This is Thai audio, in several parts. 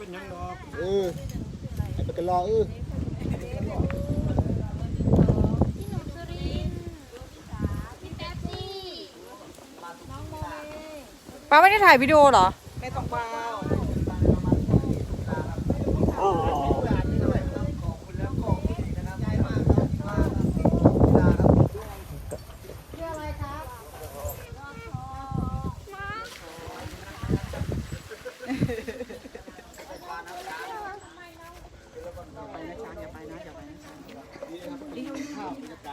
เป็นหยังดอกเออไอ้ปากกะลอเออพี่หนุ่มสุรินทร์พี่แป๊บซี่น้องโมเม ป้าไม่ได้ถ่ายวิดีโอเหรอ ไม่ต้องเปล่า ชื่ออะไรครับมา ไปนะช้างอย่าไปนะอย่าไปนะช้าง นี่นะครับนี่คือภาพบรรยากาศ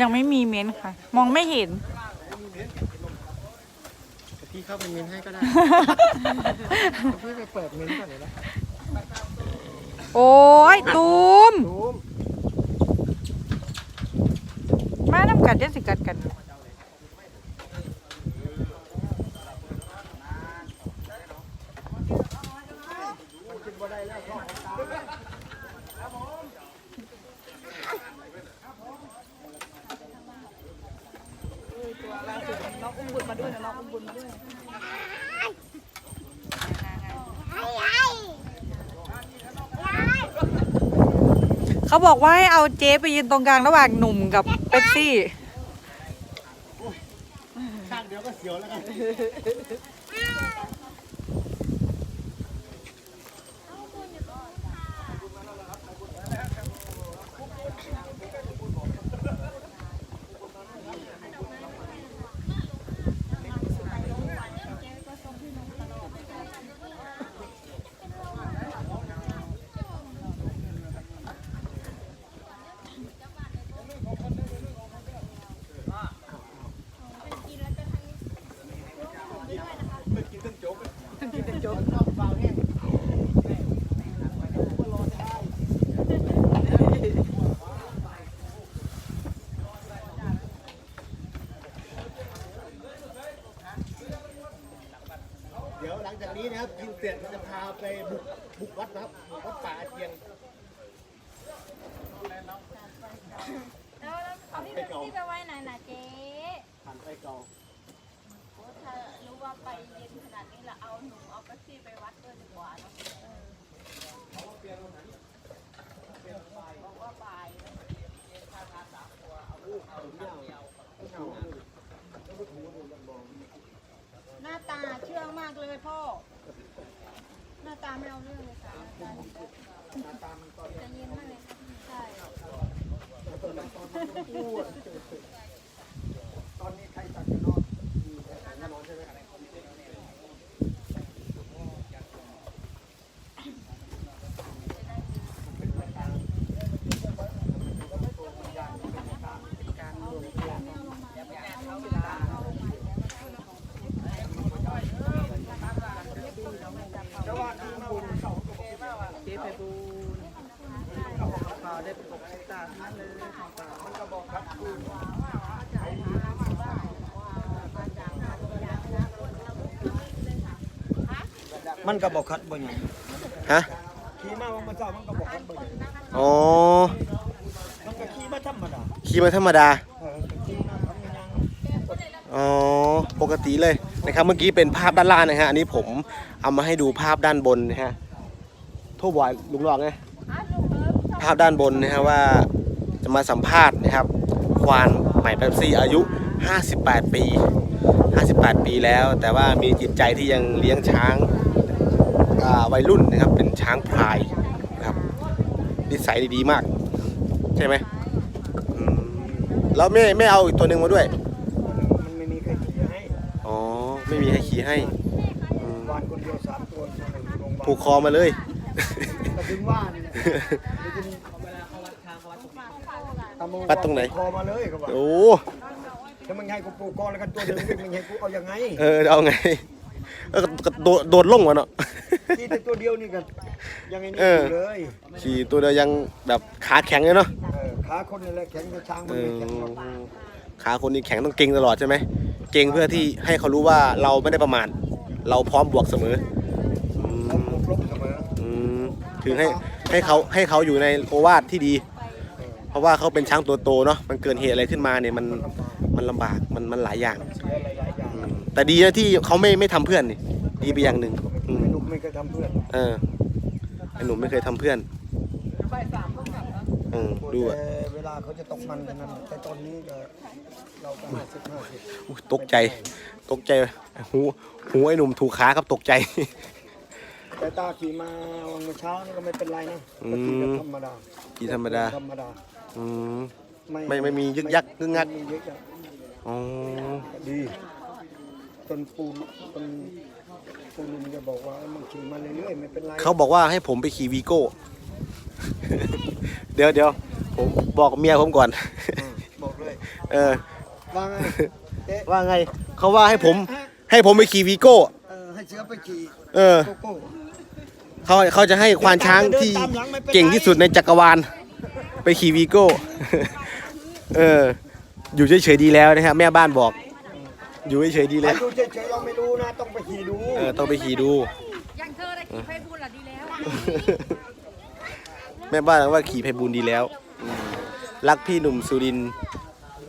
ยังไม่มีเม้นท์ค่ะ มองไม่เห็น พี่เข้าไปเมนให้ก็ได้ พี่ไปเปิดเมนก่อนเลยนะโอ้ยตูม ตูม มาน้ำกัดยันสิกัดกัน น้องอุ้มบุญมาด้วยนะน้องอุ้มบุญมาด้วย เขาบอกว่าให้เอาเจ๊ไปยืนตรงกลางระหว่างหนุ่มกับเป๊ปซี่ ข้างเดียวก็เสียวแล้วกัน กนี้นะครับกินเสร็จเราจะพาไปบุกบุกวัดนะครับบุกวัดป่าอาเจียงแล้วเอาพี่เป็นที่ไปไว้ไหนน่ะเจ๊ผ่านไปเก่าถ้ารู้ว่าไปเย็นขนาดนี้ละเอาหนูเอาแป๊บซี่ไปวัดด้วยดีกว่าเนาะบอกว่าบ่ายหน้าตาเชื่องมากเลยพ่อ หน้าตาไม่เอาเรื่องเลยค่ะหน้าตาจะเย็นมากเลยค่ะใช่ ตอนนี้ใครตัดกันนอนมีใครตัดกันนอนใช่ไหม เจ๊ไปบูมเปล่าได้ปกตาทั้งนั้นเลยเปล่ามันก็บอกครับ มันก็บอกคัดบ่หยังฮะขี่มาวันมาเจ้ามันก็บอกคัดบ่หยังอ๋อมันก็ขี่มาธรรมดาขี่มาธรรมดาเออขี่มาทำยังอ๋อปกติเลยนะครับเมื่อกี้เป็นภาพด้านล่างนะฮะอันนี้ผมเอามาให้ดูภาพด้านบนนะฮะโทษบ่อยลุงหลอกไงภาพด้านบนนะฮะว่าจะมาสัมภาษณ์นะครับ ควานใหม่เป๊ปซี่อายุ 58 ปี 58 ปีแล้ว แต่ว่ามีจิตใจที่ยังเลี้ยงช้างอ่า วัยรุ่นนะครับ เป็นช้างพลายนะครับนิสัยดีๆมาก ใช่ไหมอืมแล้วแม่ไม่เอาอีกตัวหนึ่งมาด้วย มันไม่มีใครขี่ให้อ๋อไม่มีให้ขี่ให้อืมวานคนเดียวสามตัวอยู่โรงพยาบาลผูกคอมาเลยก็ถึงว่านี่แหละไปกินตะโมปัดตรงไหนคอมาเลยเขาบอกโอ้ถ้ามึงให้กูปลูกกอนแล้วกันตัวเดิมมึงให้กูเอายังไง เออเอาไงเออก็โดดโดดลงวะเนาะ ที่แต่ตัวเดียวนี่กันยังไงนี่เอออยู่เลยขี่ตัวเดียวยังแบบขาแข็งเลยเนาะเออขาคนนี่แหละแข็งกว่าช้างมัเอนไม่แข็งหรอกอขาคนนี้แข็งต้องเก่งตลอดใช่ไหมเก่งเพื่อที่ให้เขารู้ว่าเราไม่ได้ประมาทเราพร้อมบวกเสมออืเขามปลูกลบเสมออืมถึงให้ให้เขาให้เขาอยู่ในโอวาทที่ดี เพราะว่าเขาเป็นช้างตัวโตเนาะมันเกิดเหตุอะไรขึ้นมาเนี่ยมันมันลำบากมันมันหลายอย่างเสียหลายๆอย่างอืมแต่ดีนะที่เขาไม่ไม่ทำเพื่อนนี่ดีไปอย่างหนึ่งอืม ไม่ลุกไม่เคยทำเพื่อนเออไอ้หนุ่มไม่เคยทำเพื่อนเออดูอะแต่เวลาเขาจะตกมันกันนั้นแต่ตอนนี้ก็เราก็ห้าสิบห้าสิบอุ๊ยตกใจ ตกใจหูหูไอ้หนุ่มถูกขาครับตกใจ แต่ตาขี่มาวันเมื่อเช้านี่ก็ไม่เป็นไรนะอืมก็ขี่แบบธรรมดาขี่ธรรมดา ธรรมดาอืม ไม่ไม่มียึกยักยึกงัก ไม่มียึกยักอ๋อ ดีจนปูจน ปูลุงจะบอกว่ามันขี่มาเรื่อยๆไม่เป็นไรเขาบอกว่าให้ผมไปขี่วีโก้ เดี๋ยวเดี๋ยวผมบอกเมียผมก่อนอืมบอกเลยเออ ว่าไงเอ๊ะว่าไง เขาว่าให้ผม ให้ผมไปขี่วีโก้ เออให้เชื้อไปขี่เออ โกโก้เขาเขาจะให้ควานช้างที่เก่งที่สุดในจักรวาล ไปขี่วีโก้ เออ อยู่เฉยๆดีแล้วนะครับแม่บ้านบอก อยู่เฉยๆดีไปแล้ว ดูเฉยๆเราไม่รู้นะ ต้องไปขี่ดูเออต้องไปขี่ดู อย่างเธอได้ขี่ไฟบุญละดีแล้ว แม่บ้านบอกว่าขี่ไพบูลย์ดีแล้วอืมรักพี่หนุ่มสุรินทร์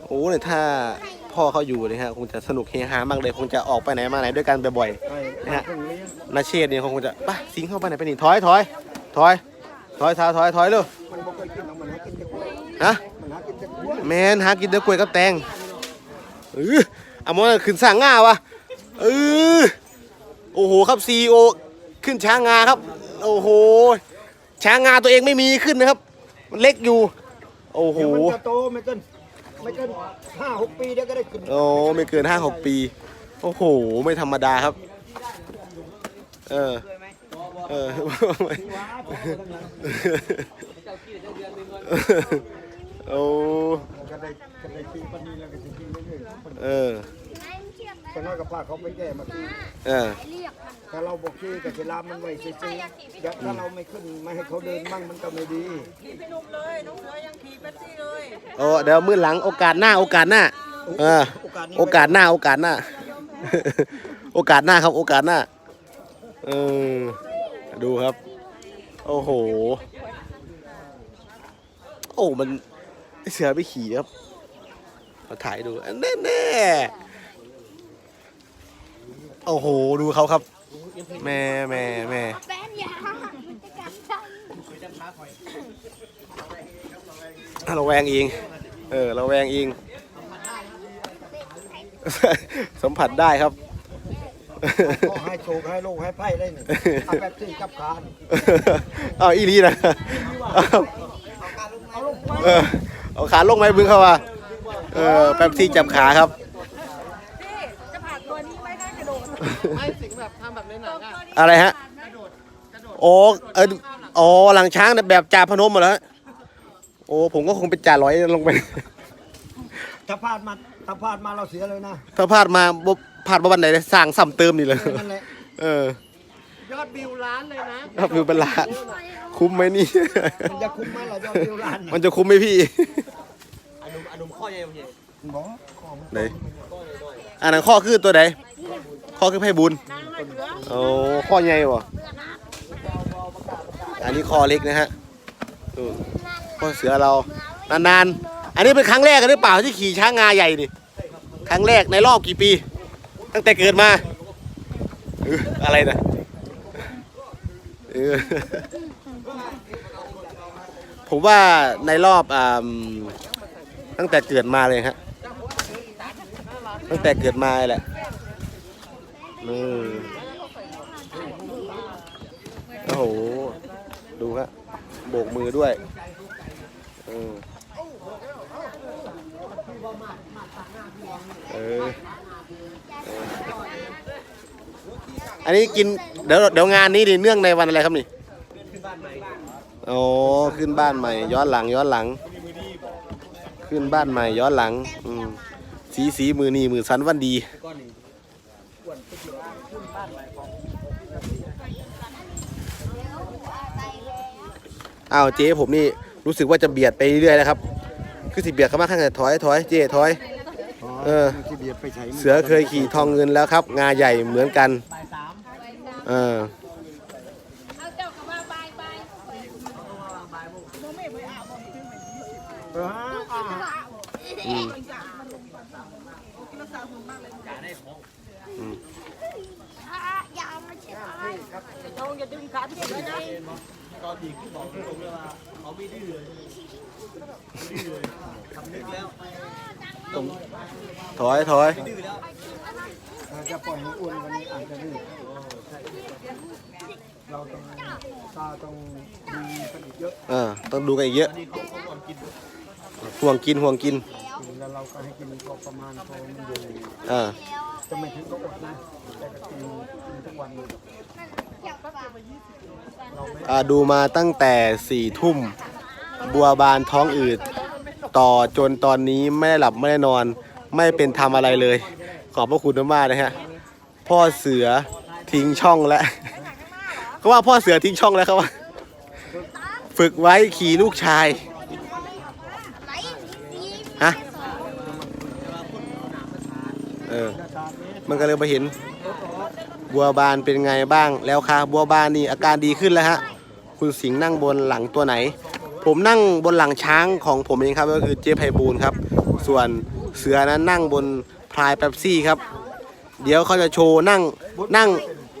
โอ้เนี่ยถ้าพ่อเขาอยู่เนะฮะคงจะสนุกเฮฮามากเลยคงจะออกไปไหนมาไหนด้วยกันบ่อยไอ้นะฮะ เพิ่งเลี้ยงๆนาเชษเนี่ยคงจะไปสิงเข้าไปไหนไปนี่ถอยถอยถอยถอยถอยถอยถอยเร็วมันบอกเคยกินหรอกมันหากินแต่กล้วยฮะมันหากินแต่กล้วยแมนหากินเด้อกล้วยกับแตงเออ เอามอนขึ้นสร้างง่าวะเออโอ้โหครับซีโอขึ้นช้างงาครับ โอ้โห ช้างงาตัวเองไม่มีขึ้นนะครับ มันเล็กอยู่ โอ้โห เดี๋ยวมันจะโตไม่เกินไม่เกินห้าหกปีเดี๋ยวก็ได้ขึ้นโอ้ไม่เกินห้าหกปี โอ้โห ไม่ธรรมดาครับ เออ เออ โอ้ก็ได้ก็ได้ขี่ปานนี้แล้วก็จะขี่เรื่อยๆ เออ แต่น้อยกับพาเขาไปแก้มาขี่เออถ้าเราบอกขี่กับเวลามันไว้ซื่อๆอย่าถ้าเราไม่ขึ้นไม่ให้เขาเดินมั่งมันก็ไม่ดีโอ้เดี๋ยวมื้อหลังโอกาสหน้าโอกาสหน้า เออโอกาสนี้โอกาสหน้าโอกาสหน้า โอกาสหน้าครับโอกาสหน้า เออ ดูครับ โอ้โห โอ้ มันไอ้เสือไปขี่ครับ มาถ่ายดูอันแน่แน่ๆ โอ้โห ดูเขาครับ แม่แม่แม่แฟนอย่าจะกัดใจเราแวงเอง เออเราแวงเอง สัมผัสได้ครับ ก็ให้โชคให้โลกให้ไพ่ได้หนึ่งเอาแบบที่จับขาดเอาอีรีนะเอาเออเอาขาลงไหมบึงเข้ามาเออแป๊บซี่จับขาครับ จะผ่านตัวนี้ไว้ ได้กระโดดไม่สิงแบบทำแบบในหนังอะอะไรฮะโอ้เอออ๋อหลังช้างเนี่ยแบบจ่าพนมหมดแล้ว โอ้ผมก็คงเป็นจ่าร้อยลงไป ถ้าพลาดมาถ้าพลาดมาเราเสียเลยนะถ้าพลาดมาบ่พลาดมาวันไหนสร้างซ้ำเติมนี่เลย นั่นแหละเออ ยอดวิวล้านเลยนะครับวิวเป็นล้าน คุ้มไหมนี่ มันจะคุ้มไหมล่ะยอดวิวล้านมันจะคุ้มไหมพี่บอกขอมไหนอันนั้นข้อคือตัวไหน ข้อคือไพ่บุญโอ้ข้อใหญ่บ่อันนี้คอเล็กนะฮะดูข้อเสือเรานานๆ อันนี้เป็นครั้งแรกกันหรือเปล่าที่ขี่ช้างงาใหญ่นี่ครั้งแรกในรอบกี่ปี ตั้งแต่เกิดมาอะไรนะผมว่าในรอบอ่าตั้งแต่เกิดมาเลยฮะตั้งแต่เกิดมาแหละ อืมโอ้โห ดูฮะโบกมือด้วยเออเออเอออันนี้กินเดี๋ยวเดี๋ยวงานนี้ดิเนื่องในวันอะไรครับนี่โอ้ขึ้นบ้านใหม่ ย้อนหลังย้อนหลัง ขึ้นบ้านใหม่ย้อนหลังอืมสีสีมือนี่มือสันวันดี อ้าวเจ๊ผมนี่รู้สึกว่าจะเบียดไปเรื่อยๆนะครับคือสิเบียดเข้ามาข้างในถอยถอยเจ๊ถอย เออ ที่เบียดไปใช้เสือเคยขี่ทองเงินแล้วครับ งาใหญ่เหมือนกัน เออเอาเจ้ากับว่าบายบายเอออ่าอืม อย่าเอามาเช็ ดถอยถอยถ้าจะปล่อยให้อ้วนวันนี้อาจจะดื้อเราต้องตาต้องดีสนิทเยอะเออต้องดูกันอีกเยอะห่วงกินห่วงกินแล้วเราก็ให้กินพอประมาณพอมันอยู่เออจะไม่ถึงก็อดนะแต่ก็กินทุกวันเลย ดูมาตั้งแต่สี่ทุ่ม บัวบานท้องอืด ต่อจนตอนนี้ไม่ได้หลับไม่ได้นอน ไม่เป็นทำอะไรเลย ขอบพระคุณมากนะฮะ พ่อเสือทิ้งช่องแล้วเขาว่าพ่อเสือทิ้งช่องแล้วเขาว่า ฝึกไว้ขี่ลูกชายฮะเออ มันก็เลยมาเห็น บัวบานเป็นไงบ้างแล้วคะบัวบานนี่อาการดีขึ้นแล้วฮะคุณสิงห์นั่งบนหลังตัวไหน ผมนั่งบนหลังช้างของผมเองครับก็คือเจ๊ไพบูลครับ ส่วนเสือนั้นนั่งบนพลายเป๊ปซี่ครับ เดี๋ยวเขาจะโชว์นั่งนั่ง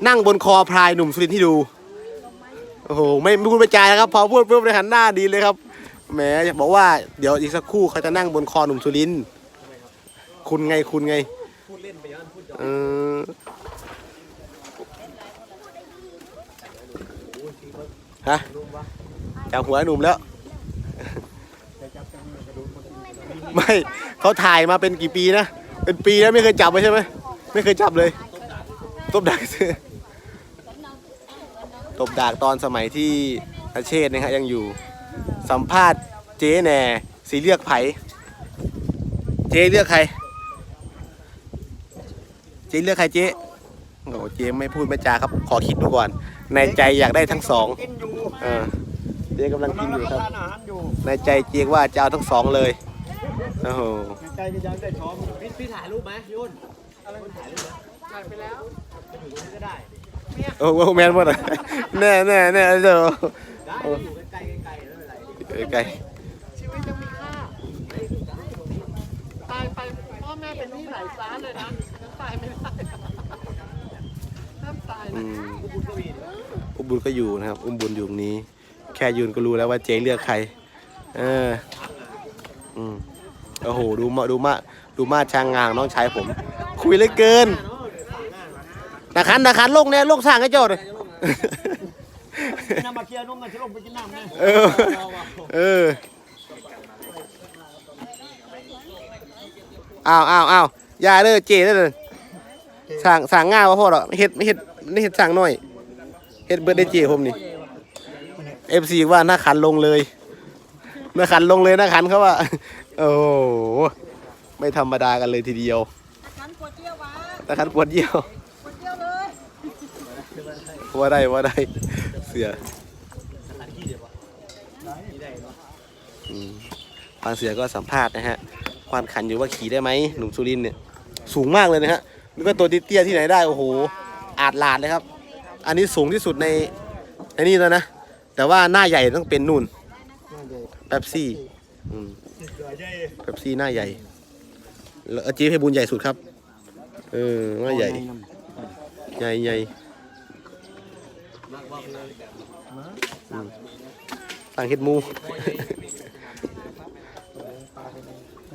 นั่งบนคอพลายหนุ่มสุรินที่ดูโอ้โหไม่ไม่พูดไปจายนะครับ พอพูดปุ๊บเลยหันหน้าดีเลยครับแหมอยากบอกว่าเดี๋ยวอีกสักครู่เขาจะนั่งบนคอหนุ่มสุรินคุณไงคุณไงเออ ฮะจับหัวหนุ่มแล้ว ไม่เขาถ่ายมาเป็นกี่ปีนะ เป็นปีแล้วไม่เคยจับเลยใช่ไหมไม่เคยจับเลยตบดากตบดากตอนสมัยที่อาเชษนะฮะยังอยู่สัมภาษณ์เจ๊แหน่สีเลือกไผ่เจ๊เลือกใคร เจ๊เลือกใครเจ๊โอ้เจ๊ไม่พูดไม่จาครับ ขอคิดดูก่อน ในใจอยากได้ทั้งสองกินอยู่เออเจ๊กำลังกินอยู่ครับทานอาหารอยู่ในใจเจ๊ว่าจะเอาทั้งสองเลยโอ้โหในใจก็ยังได้ท้องพี่พี่ถ่ายรูปไหมยุ่นอะไรถ่ายรูปไหมถ่ายไปแล้วโอ้โหแมนหมดอะแน่แน่แน่เดี๋ยวได้อยู่ใกล้ๆใกล้ๆไม่เป็นไรเออไกลชีวิตยังมีค่าตายไปพ่อแม่เป็นหนี้หลายล้านเลยนะยังตายไม่ได้ห้ามตาย อืมอุมบุญก็อยู่นะครับ อุ้มบุญอยู่ตรงนี้ แค่ยืนก็รู้แล้วว่าเจ๊เลือกใคร เออ อืมโอ้โห ดูมาดูมาดูมาช้างงางน้องชายผม คุยเลยเกินนาคันนาคันโลกเนี่ยโลกสร้างให้เจ้าเลยน้ำมาเคลียร์นุ่มกันจะลงไปกินน้ำนะเออ เออ อ้าวอ้าวอ้าวอยาเด้อเจเด้อ เด้อสั่งสั่งง่าว่าพ่อหรอเฮ็ดไม่เฮ็ดไม่เฮ็ดสั่งน้อยเฮ็ดเบิดได้เจผมนี่เอฟซีว่าหน้าขันลงเลยหน้าขันลงเลยหน้าขันเขาว่า โอ้ไม่ธรรมดากันเลยทีเดียวฉันปวดเยี่ยววะหน้าขันปวดเยี่ยวปวดเยี่ยวเลยว่าได้ว่าได้เสือฟางเสือก็สัมภาษณ์นะฮะควานขันอยู่ว่าขี่ได้ไหมหนุ่มสุรินเนี่ยสูงมากเลยนะฮะ นึกว่าตัวเตี้ยๆที่ไหนได้โอ้โหอาจลาดเลยครับ อันนี้สูงที่สุดในในนี่แล้วนะ แต่ว่าหน้าใหญ่ต้องเป็นนู่นแป๊บซี่แป๊บซี่หน้าใหญ่แล้วเจ๊เพบุญใหญ่สุดครับ เออหน้าใหญ่ ใหญ่ใหญ่อืมสั่งเห็ดมู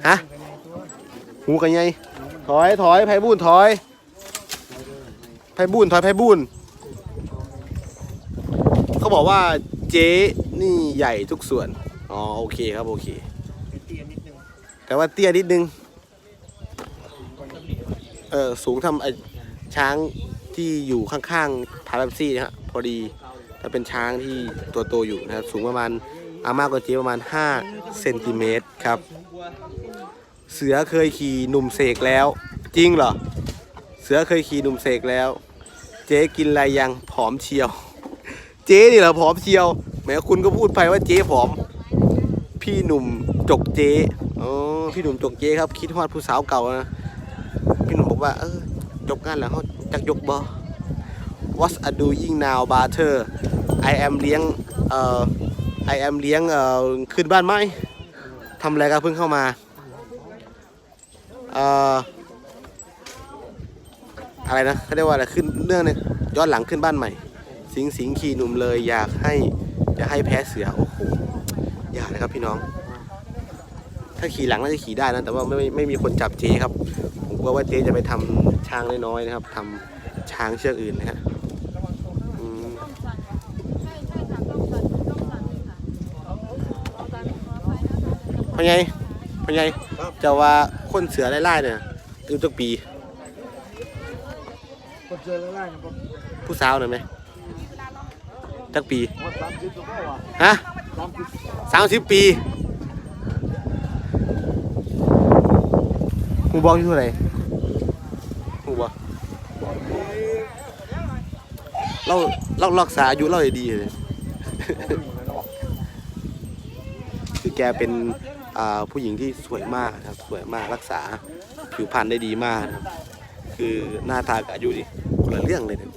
ฮะหมูกันไง ถอยถอยไผ่บุญถอยไผ่บุญถอยไผ่บุญเขาบอกว่าเจ๊นี่ใหญ่ทุกส่วนอ๋อโอเคครับโอเค แต่ว่าเตี้ยนิดนึงเออสูงทำไอช้างที่อยู่ข้างๆทาร์บซี่นะฮะพอดีถ้าเป็นช้างที่ตัวโตอยู่นะครับสูงประมาณอามากกว่าเจ๊ประมาณ 5 เซนติเมตรครับ เสือเคยขี่หนุ่มเสกแล้ว จริงเหรอ เสือเคยขี่หนุ่มเสกแล้ว เจ๊กินอะไรยังผอมเชียว เจ๊นี่เหรอผอมเชียวแหมคุณก็พูดไปว่าเจ๊ผอม พี่หนุ่มจกเจ๊อ๋อพี่หนุ่มจกเจ๊ครับ คิดฮอดผู้สาวเก่านะพี่หนุ่มบอกว่าเออจบงานแล้วเขาจักยกบอ What's a doing now butter I am เลี้ยงเอ่อ I am เลี้ยงเอ่อขึ้นบ้านไหมทำอะไรกันเพิ่งเข้ามา อะไรนะเขาเรียกว่าอะไรขึ้นเรื่องเนี่ยย้อนหลังขึ้นบ้านใหม่ สิงสิงขี่หนุ่มเลยอยากให้อยากให้แพ้เสือโอ้โหอยาเลยครับพี่น้อง ถ้าขี่หลังน่าจะขี่ได้นะแต่ว่าไม่ไม่ไม่มีคนจับเจครับผมกลัวว่าเจจะไปทำช้างน้อยๆนะครับทำช้างเชือกอื่นนะฮะอืมใช่ใช่ค่ะต้องสั่นต้อง สั่นเลยค่ะสั่นขออภัยนะคะพ่อใหญ่พ่อใหญ่จะว่าคนเสือไล่ๆเนี่ยอายุจักปีคนเจอแล้วไล่นะครับผู้สาวหน่อยไหมจักปีว่าสามสิบก็ว่าฮะสามสิบสามสิบปีหูบอกอยู่เท่าไหร่หูบอกเราเรารักษาอายุเราได้ดีเลยคือแกเป็นอ่า ผู้หญิงที่สวยมากนะครับสวยมากรักษาผิวพรรณได้ดีมากนะครับคือหน้าตากับอายุนี่คนละเรื่องเลยนะ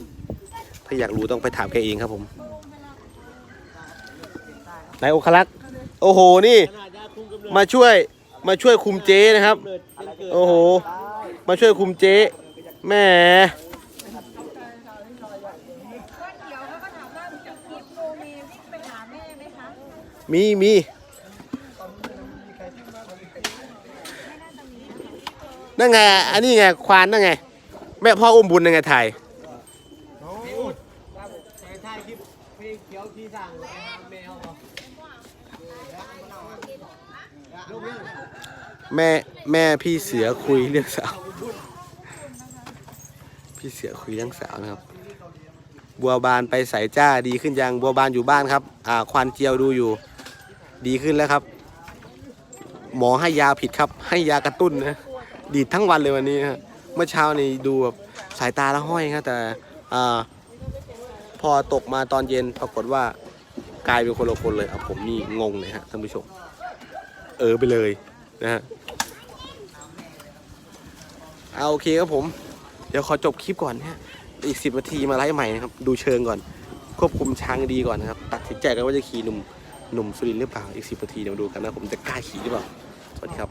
ถ้าอยากรู้ต้องไปถามแกเองครับผมนายโอคลักษ์โอ้โหนี่ มาช่วยมาช่วยคุมเจ๊นะครับ โอ้โห มาช่วยคุมเจ๊แหม่วันเดียวเขาก็ถามว่ามีคลิปโมเมวิ่งไปหาแม่ไหมคะ มีมี นั่นไง อันนี้ไง ควานนั่นไง แม่พ่ออุ้มบุญนั่นไงถ่าย แม่แม่พี่เสือคุยเรื่องสาว พี่เสือคุยเรื่องสาวนะครับ บัวบานไปใส่จ้าดีขึ้นยัง บัวบานอยู่บ้านครับ อ่า ควานเจียวดูอยู่ ดีขึ้นแล้วครับ หมอให้ยาผิดครับ ให้ยากระตุ้นนะ ดีดทั้งวันเลยวันนี้ฮะเมื่อเช้านี่ดูแบบสายตาละห้อยครับแต่อ่าพอตกมาตอนเย็นปรากฏว่ากลายเป็นคนละคนเลยอะผมนี่งงเลยฮะท่านผู้ชม เออไปเลยนะฮะเอาโอเคครับผม เดี๋ยวขอจบคลิปก่อนนะฮะอีกสิบนาทีมาไลฟ์ใหม่นะครับ ดูเชิงก่อน ควบคุมช้างดีก่อนนะครับ ตัดสินใจกันว่าจะขี่หนุ่มหนุ่มสุรินหรือเปล่าอีกสิบนาทีเดี๋ยวมาดูกันนะผมจะกล้าขี่หรือเปล่าสวัสดีครับ